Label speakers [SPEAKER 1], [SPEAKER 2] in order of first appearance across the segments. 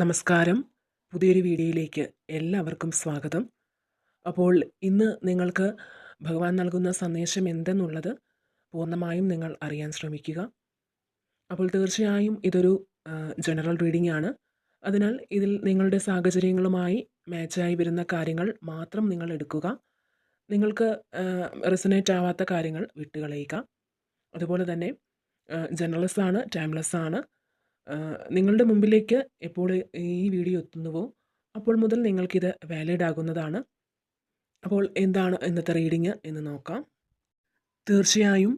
[SPEAKER 1] നമസ്കാരം. പുതിയൊരു വീഡിയോയിലേക്ക് എല്ലാവർക്കും സ്വാഗതം. അപ്പോൾ ഇന്ന് നിങ്ങൾക്ക് ഭഗവാൻ നൽകുന്ന സന്ദേശം എന്തെന്നുള്ളത് പൂർണമായും നിങ്ങൾ അറിയാൻ ശ്രമിക്കുക. അപ്പോൾ തീർച്ചയായും ഇതൊരു ജനറൽ റീഡിംഗ് ആണ്. അതിനാൽ ഇതിൽ നിങ്ങളുടെ സാഹചര്യങ്ങളുമായി മാച്ചായി വരുന്ന കാര്യങ്ങൾ മാത്രം നിങ്ങൾ എടുക്കുക. നിങ്ങൾക്ക് റെസനേറ്റ് ആവാത്ത കാര്യങ്ങൾ വിട്ടുകളയുക. അതുപോലെ തന്നെ ജനറൽസ് ആണ് ടൈംലെസ് ആണ്. നിങ്ങളുടെ മുമ്പിലേക്ക് എപ്പോൾ ഈ വീഡിയോ എത്തുന്നുവോ? അപ്പോൾ മുതൽ നിങ്ങൾക്കിത് വാലിഡ് ആകുന്നതാണ്. അപ്പോൾ എന്താണ് ഇന്നത്തെ റീഡിങ് എന്ന് നോക്കാം. തീർച്ചയായും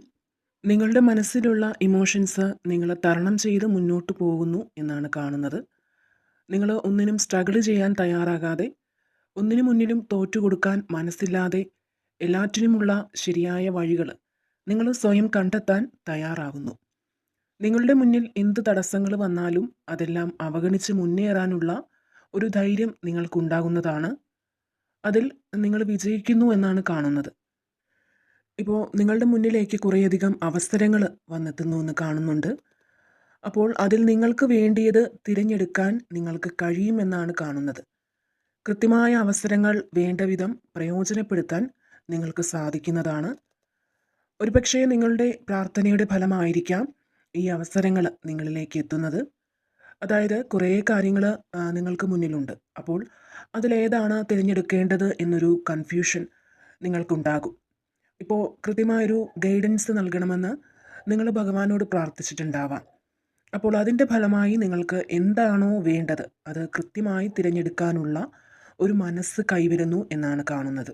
[SPEAKER 1] നിങ്ങളുടെ മനസ്സിലുള്ള ഇമോഷൻസ് നിങ്ങൾ തരണം ചെയ്ത് മുന്നോട്ട് പോകുന്നു എന്നാണ് കാണുന്നത്. നിങ്ങൾ ഒന്നിനും സ്ട്രഗിൾ ചെയ്യാൻ തയ്യാറാകാതെ ഒന്നിനു മുന്നിലും തോറ്റുകൊടുക്കാൻ മനസ്സില്ലാതെ എല്ലാറ്റിനുമുള്ള ശരിയായ വഴികൾ നിങ്ങൾ സ്വയം കണ്ടെത്താൻ തയ്യാറാകുന്നു നിങ്ങളുടെ മുന്നിൽ എന്ത് തടസ്സങ്ങൾ വന്നാലും അതെല്ലാം അവഗണിച്ച് മുന്നേറാനുള്ള ഒരു ധൈര്യം നിങ്ങൾക്കുണ്ടാകുന്നതാണ്. അതിൽ നിങ്ങൾ വിജയിക്കുന്നു എന്നാണ് കാണുന്നത്. ഇപ്പോൾ നിങ്ങളുടെ മുന്നിലേക്ക് കുറേയധികം അവസരങ്ങൾ വന്നെത്തുന്നു എന്ന് കാണുന്നുണ്ട്. അപ്പോൾ അതിൽ നിങ്ങൾക്ക് വേണ്ടിയത് തിരഞ്ഞെടുക്കാൻ നിങ്ങൾക്ക് കഴിയുമെന്നാണ് കാണുന്നത്. കൃത്യമായ അവസരങ്ങൾ വേണ്ട വിധം പ്രയോജനപ്പെടുത്താൻ നിങ്ങൾക്ക് സാധിക്കുന്നതാണ്. ഒരുപക്ഷെ നിങ്ങളുടെ പ്രാർത്ഥനയുടെ ഫലമായിരിക്കാം. ഈ അവസരങ്ങൾ നിങ്ങളിലേക്ക് എത്തുന്നത്. അതായത് കുറേ കാര്യങ്ങൾ നിങ്ങൾക്ക് മുന്നിലുണ്ട്. അപ്പോൾ അതിലേതാണ് തിരഞ്ഞെടുക്കേണ്ടത് എന്നൊരു കൺഫ്യൂഷൻ നിങ്ങൾക്കുണ്ടാകും. ഇപ്പോൾ കൃത്യമായൊരു ഗൈഡൻസ് നൽകണമെന്ന് നിങ്ങൾ ഭഗവാനോട് പ്രാർത്ഥിച്ചിട്ടുണ്ടാവാം. അപ്പോൾ അതിന്റെ ഫലമായി നിങ്ങൾക്ക് എന്താണോ വേണ്ടത് അത് കൃത്യമായി തിരഞ്ഞെടുക്കാനുള്ള ഒരു മനസ്സ് കൈവരുന്നു എന്നാണ് കാണുന്നത്.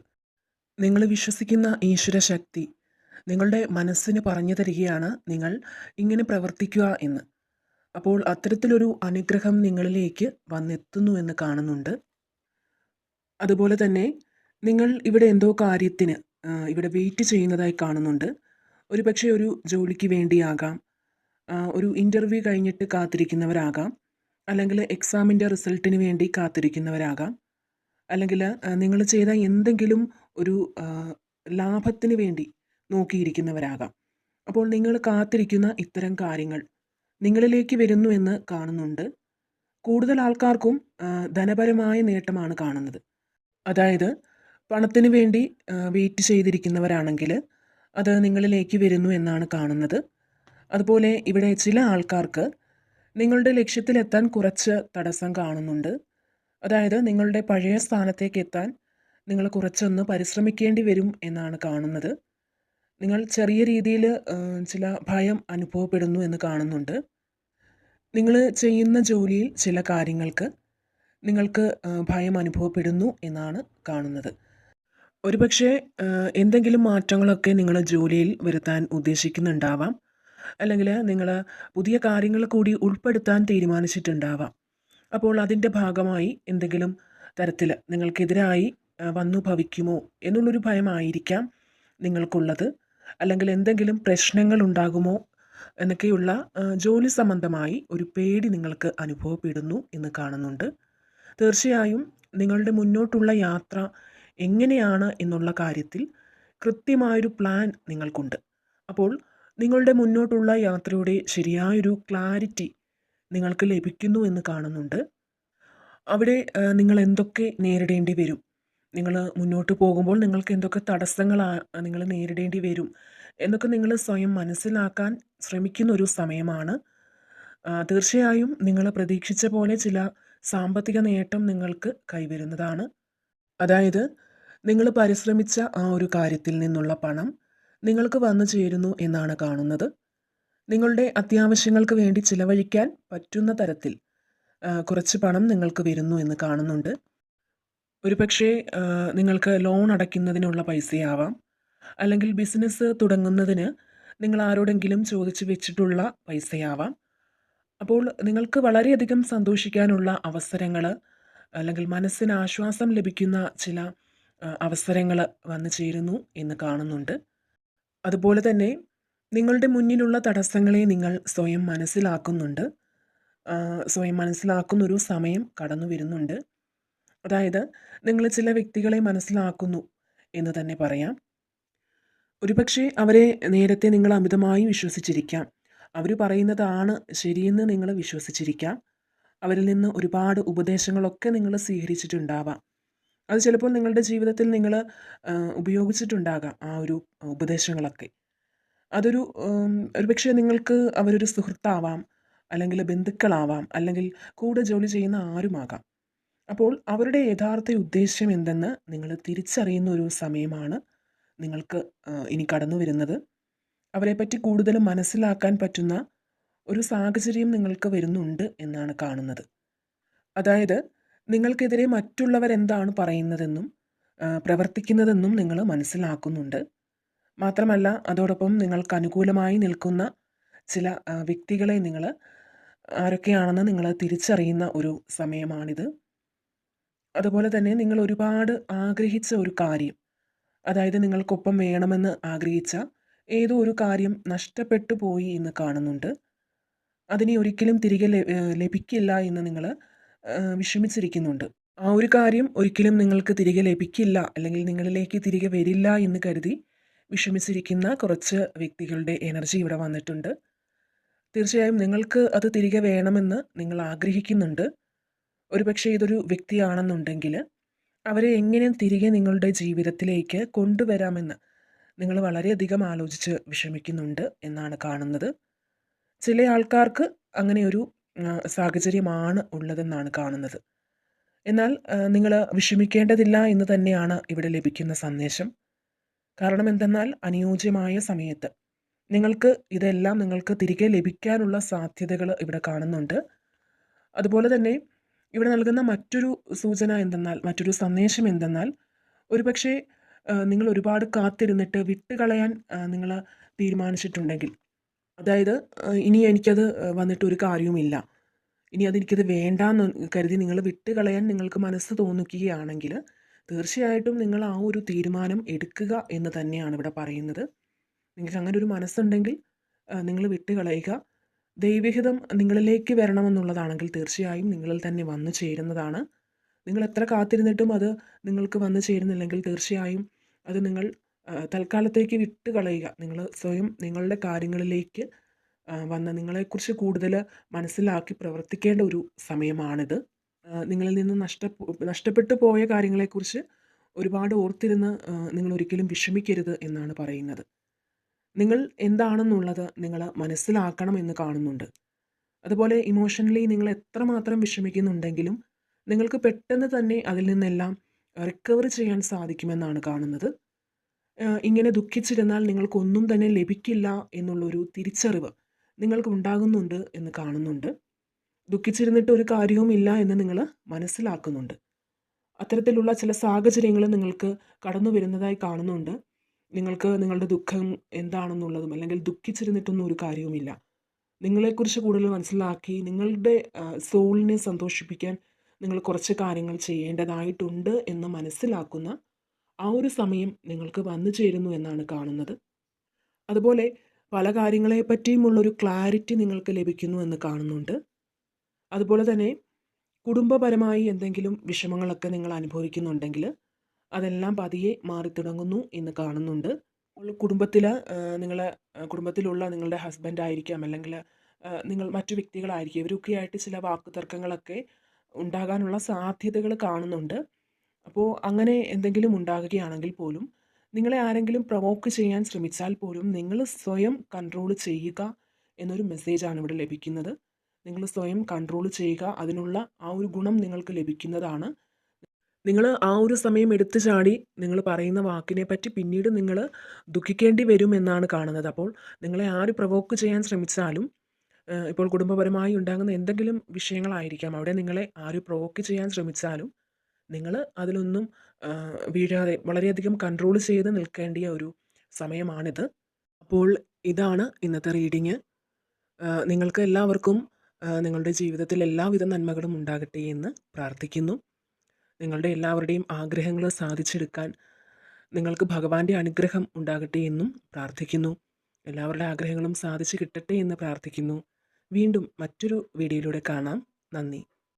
[SPEAKER 1] നിങ്ങൾ വിശ്വസിക്കുന്ന ഈശ്വര ശക്തി നിങ്ങളുടെ മനസ്സിന് പറഞ്ഞു തരികയാണ് നിങ്ങൾ ഇങ്ങനെ പ്രവർത്തിക്കുക എന്ന്. അപ്പോൾ അത്തരത്തിലൊരു അനുഗ്രഹം നിങ്ങളിലേക്ക് വന്നെത്തുന്നു എന്ന് കാണുന്നുണ്ട്. അതുപോലെ തന്നെ നിങ്ങൾ ഇവിടെ എന്തോ കാര്യത്തിന് ഇവിടെ വെയിറ്റ് ചെയ്യുന്നതായി കാണുന്നുണ്ട്. ഒരു പക്ഷേ ഒരു ജോലിക്ക് വേണ്ടിയാകാം ഒരു ഇന്റർവ്യൂ കഴിഞ്ഞിട്ട് കാത്തിരിക്കുന്നവരാകാം അല്ലെങ്കിൽ എക്സാമിന്റെ റിസൾട്ടിന് വേണ്ടി കാത്തിരിക്കുന്നവരാകാം അല്ലെങ്കിൽ നിങ്ങൾ ചെയ്ത എന്തെങ്കിലും ഒരു ലാഭത്തിന് വേണ്ടി നോക്കിയിരിക്കുന്നവരാകാം. അപ്പോൾ നിങ്ങൾ കാത്തിരിക്കുന്ന ഇത്തരം കാര്യങ്ങൾ നിങ്ങളിലേക്ക് വരുന്നു എന്ന് കാണുന്നുണ്ട്. കൂടുതൽ ആൾക്കാർക്കും ധനപരമായ നേട്ടമാണ് കാണുന്നത്. അതായത് പണത്തിന് വേണ്ടി വെയിറ്റ് ചെയ്തിരിക്കുന്നവരാണെങ്കിൽ അത് നിങ്ങളിലേക്ക് വരുന്നു എന്നാണ് കാണുന്നത്. അതുപോലെ ഇവിടെ ചില ആൾക്കാർക്ക് നിങ്ങളുടെ ലക്ഷ്യത്തിലെത്താൻ കുറച്ച് തടസ്സം കാണുന്നുണ്ട്. അതായത് നിങ്ങളുടെ പഴയ സ്ഥാനത്തേക്ക് എത്താൻ നിങ്ങൾ കുറച്ചൊന്ന് പരിശ്രമിക്കേണ്ടി വരും എന്നാണ് കാണുന്നത്. നിങ്ങൾ ചെറിയ രീതിയിൽ ചില ഭയം അനുഭവപ്പെടുന്നു എന്ന് കാണുന്നുണ്ട്. നിങ്ങൾ ചെയ്യുന്ന ജോലിയിൽ ചില കാര്യങ്ങൾക്ക് നിങ്ങൾക്ക് ഭയം അനുഭവപ്പെടുന്നു എന്നാണ് കാണുന്നത്. ഒരുപക്ഷെ എന്തെങ്കിലും മാറ്റങ്ങളൊക്കെ നിങ്ങൾ ജോലിയിൽ വരുത്താൻ ഉദ്ദേശിക്കുന്നുണ്ടാവാം. അല്ലെങ്കിൽ നിങ്ങൾ പുതിയ കാര്യങ്ങൾ കൂടി ഉൾപ്പെടുത്താൻ തീരുമാനിച്ചിട്ടുണ്ടാവാം. അപ്പോൾ അതിന്റെ ഭാഗമായി എന്തെങ്കിലും തരത്തിൽ നിങ്ങൾക്കെതിരായി വന്നു ഭവിക്കുമോ എന്നുള്ളൊരു ഭയമായിരിക്കാം നിങ്ങൾക്കുള്ളത്. അല്ലെങ്കിൽ എന്തെങ്കിലും പ്രശ്നങ്ങൾ ഉണ്ടാകുമോ എന്നൊക്കെയുള്ള ജോലി സംബന്ധമായി ഒരു പേടി നിങ്ങൾക്ക് അനുഭവപ്പെടുന്നു എന്ന് കാണുന്നുണ്ട്. തീർച്ചയായും നിങ്ങളുടെ മുന്നോട്ടുള്ള യാത്ര എങ്ങനെയാണ് എന്നുള്ള കാര്യത്തിൽ കൃത്യമായൊരു പ്ലാൻ നിങ്ങൾക്കുണ്ട്. അപ്പോൾ നിങ്ങളുടെ മുന്നോട്ടുള്ള യാത്രയുടെ ശരിയായൊരു ക്ലാരിറ്റി നിങ്ങൾക്ക് ലഭിക്കുന്നു എന്ന് കാണുന്നുണ്ട്. അവിടെ നിങ്ങൾ എന്തൊക്കെ നേരിടേണ്ടി വരും? നിങ്ങൾ മുന്നോട്ട് പോകുമ്പോൾ നിങ്ങൾക്ക് എന്തൊക്കെ തടസ്സങ്ങളാണ് നിങ്ങൾ നേരിടേണ്ടി വരും എന്നൊക്കെ നിങ്ങൾ സ്വയം മനസ്സിലാക്കാൻ ശ്രമിക്കുന്ന ഒരു സമയമാണ് തീർച്ചയായും നിങ്ങൾ പ്രതീക്ഷിച്ച പോലെ ചില സാമ്പത്തിക നേട്ടം നിങ്ങൾക്ക് കൈവരുന്നതാണ്. അതായത് നിങ്ങൾ പരിശ്രമിച്ച ആ ഒരു കാര്യത്തിൽ നിന്നുള്ള പണം നിങ്ങൾക്ക് വന്നു ചേരുന്നു എന്നാണ് കാണുന്നത്. നിങ്ങളുടെ അത്യാവശ്യങ്ങൾക്ക് വേണ്ടി ചിലവഴിക്കാൻ പറ്റുന്ന തരത്തിൽ കുറച്ച് പണം നിങ്ങൾക്ക് വരുന്നു എന്ന് കാണുന്നുണ്ട്. ഒരുപക്ഷേ പക്ഷേ നിങ്ങൾക്ക് ലോൺ അടയ്ക്കുന്നതിനുള്ള പൈസയാവാം. അല്ലെങ്കിൽ ബിസിനസ് തുടങ്ങുന്നതിന് നിങ്ങൾ ആരോടെങ്കിലും ചോദിച്ചു വെച്ചിട്ടുള്ള പൈസയാവാം. അപ്പോൾ നിങ്ങൾക്ക് വളരെയധികം സന്തോഷിക്കാനുള്ള അവസരങ്ങൾ അല്ലെങ്കിൽ മനസ്സിന് ആശ്വാസം ലഭിക്കുന്ന ചില അവസരങ്ങൾ വന്നു ചേരുന്നു എന്ന് കാണുന്നുണ്ട്. അതുപോലെ തന്നെ നിങ്ങളുടെ മുന്നിലുള്ള തടസ്സങ്ങളെ നിങ്ങൾ സ്വയം മനസ്സിലാക്കുന്നുണ്ട്. സ്വയം മനസ്സിലാക്കുന്നൊരു സമയം കടന്നു വരുന്നുണ്ട്. അതായത് നിങ്ങൾ ചില വ്യക്തികളെ മനസ്സിലാക്കുന്നു എന്ന് തന്നെ പറയാം. ഒരുപക്ഷെ അവരെ നേരത്തെ നിങ്ങൾ അമിതമായി വിശ്വസിച്ചിരിക്കാം. അവർ പറയുന്നതാണ് ശരിയെന്ന് നിങ്ങൾ വിശ്വസിച്ചിരിക്കാം. അവരിൽ നിന്ന് ഒരുപാട് ഉപദേശങ്ങളൊക്കെ നിങ്ങൾ സ്വീകരിച്ചിട്ടുണ്ടാവാം. അത് ചിലപ്പോൾ നിങ്ങളുടെ ജീവിതത്തിൽ നിങ്ങൾ ഉപയോഗിച്ചിട്ടുണ്ടാകാം ആ ഒരു ഉപദേശങ്ങളൊക്കെ. അതൊരു ഒരുപക്ഷെ നിങ്ങൾക്ക് അവരൊരു സുഹൃത്താവാം അല്ലെങ്കിൽ ബന്ധുക്കളാവാം അല്ലെങ്കിൽ കൂടെ ജോലി ചെയ്യുന്ന ആരുമാകാം. അപ്പോൾ അവരുടെ യഥാർത്ഥ ഉദ്ദേശ്യം എന്തെന്ന് നിങ്ങൾ തിരിച്ചറിയുന്ന ഒരു സമയമാണ് നിങ്ങൾക്ക് ഇനി കടന്നു വരുന്നത്. അവരെപ്പറ്റി കൂടുതൽ മനസ്സിലാക്കാൻ പറ്റുന്ന ഒരു സാഹചര്യം നിങ്ങൾക്ക് വരുന്നുണ്ട് എന്നാണ് കാണുന്നത്. അതായത് നിങ്ങൾക്കെതിരെ മറ്റുള്ളവർ എന്താണ് പറയുന്നതെന്നും പ്രവർത്തിക്കുന്നതെന്നും നിങ്ങൾ മനസ്സിലാക്കുന്നുണ്ട്. മാത്രമല്ല അതോടൊപ്പം നിങ്ങൾക്ക് അനുകൂലമായി നിൽക്കുന്ന ചില വ്യക്തികളെ നിങ്ങൾ ആരൊക്കെയാണെന്ന് നിങ്ങൾ തിരിച്ചറിയുന്ന ഒരു സമയമാണിത്. അതുപോലെ തന്നെ നിങ്ങൾ ഒരുപാട് ആഗ്രഹിച്ച ഒരു കാര്യം. അതായത് നിങ്ങൾക്കൊപ്പം വേണമെന്ന് ആഗ്രഹിച്ച ഏതോ ഒരു കാര്യം നഷ്ടപ്പെട്ടു പോയി എന്ന് കാണുന്നുണ്ട്. അതിനെ ഒരിക്കലും തിരികെ ലഭിക്കില്ല എന്ന് നിങ്ങൾ വിഷമിച്ചിരിക്കുന്നുണ്ട്. ആ ഒരു കാര്യം ഒരിക്കലും നിങ്ങൾക്ക് തിരികെ ലഭിക്കില്ല അല്ലെങ്കിൽ നിങ്ങളിലേക്ക് തിരികെ വരില്ല എന്ന് കരുതി വിഷമിച്ചിരിക്കുന്ന കുറച്ച് വ്യക്തികളുടെ എനർജി ഇവിടെ വന്നിട്ടുണ്ട്. തീർച്ചയായും നിങ്ങൾക്ക് അത് തിരികെ വേണമെന്ന് നിങ്ങൾ ആഗ്രഹിക്കുന്നുണ്ട്. ഒരുപക്ഷെ ഇതൊരു വ്യക്തിയാണെന്നുണ്ടെങ്കിൽ അവരെ എങ്ങനെ തിരികെ നിങ്ങളുടെ ജീവിതത്തിലേക്ക് കൊണ്ടുവരാമെന്ന് നിങ്ങൾ വളരെയധികം ആലോചിച്ച് വിഷമിക്കുന്നുണ്ട് എന്നാണ് കാണുന്നത്. ചില ആൾക്കാർക്ക് അങ്ങനെ ഒരു സാഹചര്യമാണ് ഉള്ളതെന്നാണ് കാണുന്നത്. എന്നാൽ നിങ്ങൾ വിഷമിക്കേണ്ടതില്ല എന്ന് തന്നെയാണ് ഇവിടെ ലഭിക്കുന്ന സന്ദേശം. കാരണം എന്തെന്നാൽ അനുയോജ്യമായ സമയത്ത് നിങ്ങൾക്ക് ഇതെല്ലാം നിങ്ങൾക്ക് തിരികെ ലഭിക്കാനുള്ള സാധ്യതകൾ ഇവിടെ കാണുന്നുണ്ട്. അതുപോലെ തന്നെ ഇവിടെ നൽകുന്ന മറ്റൊരു സൂചന എന്തെന്നാൽ മറ്റൊരു സന്ദേശം എന്തെന്നാൽ ഒരുപക്ഷെ നിങ്ങൾ ഒരുപാട് കാത്തിരുന്നിട്ട് വിട്ടുകളയാൻ നിങ്ങൾ തീരുമാനിച്ചിട്ടുണ്ടെങ്കിൽ. അതായത് ഇനി എനിക്കത് വന്നിട്ട് ഒരു കാര്യവുമില്ല. ഇനി അതെനിക്കത് വേണ്ടാന്ന് കരുതി നിങ്ങൾ വിട്ടുകളയാൻ നിങ്ങൾക്ക് മനസ്സ് തോന്നിക്കുകയാണെങ്കിൽ തീർച്ചയായിട്ടും നിങ്ങൾ ആ ഒരു തീരുമാനം എടുക്കുക എന്ന് തന്നെയാണ് ഇവിടെ പറയുന്നത്. നിങ്ങൾക്ക് അങ്ങനെ ഒരു മനസ്സുണ്ടെങ്കിൽ നിങ്ങൾ വിട്ടുകളയുക. ദൈവഹിതം നിങ്ങളിലേക്ക് വരണമെന്നുള്ളതാണെങ്കിൽ തീർച്ചയായും നിങ്ങളിൽ തന്നെ വന്നു ചേരുന്നതാണ്. നിങ്ങൾ എത്ര കാത്തിരുന്നിട്ടും അത് നിങ്ങൾക്ക് വന്നു ചേരുന്നില്ലെങ്കിൽ തീർച്ചയായും അത് നിങ്ങൾ തൽക്കാലത്തേക്ക് വിട്ട് കളയുക നിങ്ങൾ സ്വയം നിങ്ങളുടെ കാര്യങ്ങളിലേക്ക് വന്ന് നിങ്ങളെക്കുറിച്ച് കൂടുതൽ മനസ്സിലാക്കി പ്രവർത്തിക്കേണ്ട ഒരു സമയമാണിത്. നിങ്ങളിൽ നിന്ന് നഷ്ട നഷ്ടപ്പെട്ടു പോയ കാര്യങ്ങളെക്കുറിച്ച് ഒരുപാട് ഓർത്തിരുന്ന് നിങ്ങൾ ഒരിക്കലും വിഷമിക്കരുത് എന്നാണ് പറയുന്നത്. നിങ്ങൾ എന്താണെന്നുള്ളത് നിങ്ങൾ മനസ്സിലാക്കണം എന്ന് കാണുന്നുണ്ട്. അതുപോലെ ഇമോഷണലി നിങ്ങൾ എത്രമാത്രം വിഷമിക്കുന്നുണ്ടെങ്കിലും നിങ്ങൾക്ക് പെട്ടെന്ന് തന്നെ അതിൽ നിന്നെല്ലാം റിക്കവർ ചെയ്യാൻ സാധിക്കുമെന്നാണ് കാണുന്നത്. ഇങ്ങനെ ദുഃഖിച്ചിരുന്നാൽ നിങ്ങൾക്കൊന്നും തന്നെ ലഭിക്കില്ല എന്നുള്ളൊരു തിരിച്ചറിവ് നിങ്ങൾക്ക് ഉണ്ടാകുന്നുണ്ട് എന്ന് കാണുന്നുണ്ട്. ദുഃഖിച്ചിരുന്നിട്ട് ഒരു കാര്യവുമില്ല എന്ന് നിങ്ങൾ മനസ്സിലാക്കുന്നുണ്ട്. അത്തരത്തിലുള്ള ചില സാഹചര്യങ്ങൾ നിങ്ങൾക്ക് കടന്നു വരുന്നതായി കാണുന്നുണ്ട്. നിങ്ങൾക്ക് നിങ്ങളുടെ ദുഃഖം എന്താണെന്നുള്ളതും അല്ലെങ്കിൽ ദുഃഖിച്ചിരുന്നിട്ടൊന്നും ഒരു കാര്യവുമില്ല. നിങ്ങളെക്കുറിച്ച് കൂടുതൽ മനസ്സിലാക്കി നിങ്ങളുടെ സോളിനെ സന്തോഷിപ്പിക്കാൻ നിങ്ങൾ കുറച്ച് കാര്യങ്ങൾ ചെയ്യേണ്ടതായിട്ടുണ്ട് എന്ന് മനസ്സിലാക്കുന്ന ആ ഒരു സമയം നിങ്ങൾക്ക് വന്നു ചേരുന്നു എന്നാണ് കാണുന്നത്. അതുപോലെ പല കാര്യങ്ങളെ പറ്റിയുമുള്ളൊരു ക്ലാരിറ്റി നിങ്ങൾക്ക് ലഭിക്കുന്നു എന്ന് കാണുന്നുണ്ട്. അതുപോലെ തന്നെ കുടുംബപരമായി എന്തെങ്കിലും വിഷമങ്ങളൊക്കെ നിങ്ങൾ അനുഭവിക്കുന്നുണ്ടെങ്കിൽ അതെല്ലാം പതിയെ മാറി തുടങ്ങുന്നു എന്ന് കാണുന്നുണ്ട്. കുടുംബത്തിൽ നിങ്ങളെ കുടുംബത്തിലുള്ള നിങ്ങളുടെ ഹസ്ബൻഡ് ആയിരിക്കാം അല്ലെങ്കിൽ നിങ്ങൾ മറ്റു വ്യക്തികളായിരിക്കും. ഇവരൊക്കെ ആയിട്ട് ചില വാക്കുതർക്കങ്ങളൊക്കെ ഉണ്ടാകാനുള്ള സാധ്യതകൾ കാണുന്നുണ്ട്. അപ്പോൾ അങ്ങനെ എന്തെങ്കിലും ഉണ്ടാകുകയാണെങ്കിൽ പോലും നിങ്ങളെ ആരെങ്കിലും പ്രൊവോക്ക് ചെയ്യാൻ ശ്രമിച്ചാൽ പോലും നിങ്ങൾ സ്വയം കൺട്രോൾ ചെയ്യുക എന്നൊരു മെസ്സേജാണ് ഇവിടെ ലഭിക്കുന്നത്. നിങ്ങൾ സ്വയം കൺട്രോൾ ചെയ്യുക അതിനുള്ള ആ ഒരു ഗുണം നിങ്ങൾക്ക് ലഭിക്കുന്നതാണ്. നിങ്ങൾ ആ ഒരു സമയം എടുത്തു ചാടി നിങ്ങൾ പറയുന്ന വാക്കിനെ പറ്റി പിന്നീട് നിങ്ങൾ ദുഃഖിക്കേണ്ടി വരും എന്നാണ് കാണുന്നത്. അപ്പോൾ നിങ്ങളെ ആര് പ്രവോക്ക് ചെയ്യാൻ ശ്രമിച്ചാലും ഇപ്പോൾ കുടുംബപരമായി ഉണ്ടാകുന്ന എന്തെങ്കിലും വിഷയങ്ങളായിരിക്കാം. അവിടെ നിങ്ങളെ ആര് പ്രവോക്ക് ചെയ്യാൻ ശ്രമിച്ചാലും നിങ്ങൾ അതിലൊന്നും വീഴാതെ വളരെയധികം കൺട്രോൾ ചെയ്ത് നിൽക്കേണ്ടിയ ഒരു സമയമാണിത്. അപ്പോൾ ഇതാണ് ഇന്നത്തെ റീഡിങ് നിങ്ങൾക്ക് എല്ലാവർക്കും നിങ്ങളുടെ ജീവിതത്തിൽ എല്ലാവിധ നന്മകളും ഉണ്ടാകട്ടെ എന്ന് പ്രാർത്ഥിക്കുന്നു. നിങ്ങളുടെ എല്ലാവരുടെയും ആഗ്രഹങ്ങൾ സാധിച്ചെടുക്കാൻ നിങ്ങൾക്ക് ഭഗവാന്റെ അനുഗ്രഹം ഉണ്ടാകട്ടെ എന്നും പ്രാർത്ഥിക്കുന്നു. എല്ലാവരുടെ ആഗ്രഹങ്ങളും സാധിച്ചു കിട്ടട്ടെ എന്ന് പ്രാർത്ഥിക്കുന്നു. വീണ്ടും മറ്റൊരു വീഡിയോയിലൂടെ കാണാം. നന്ദി.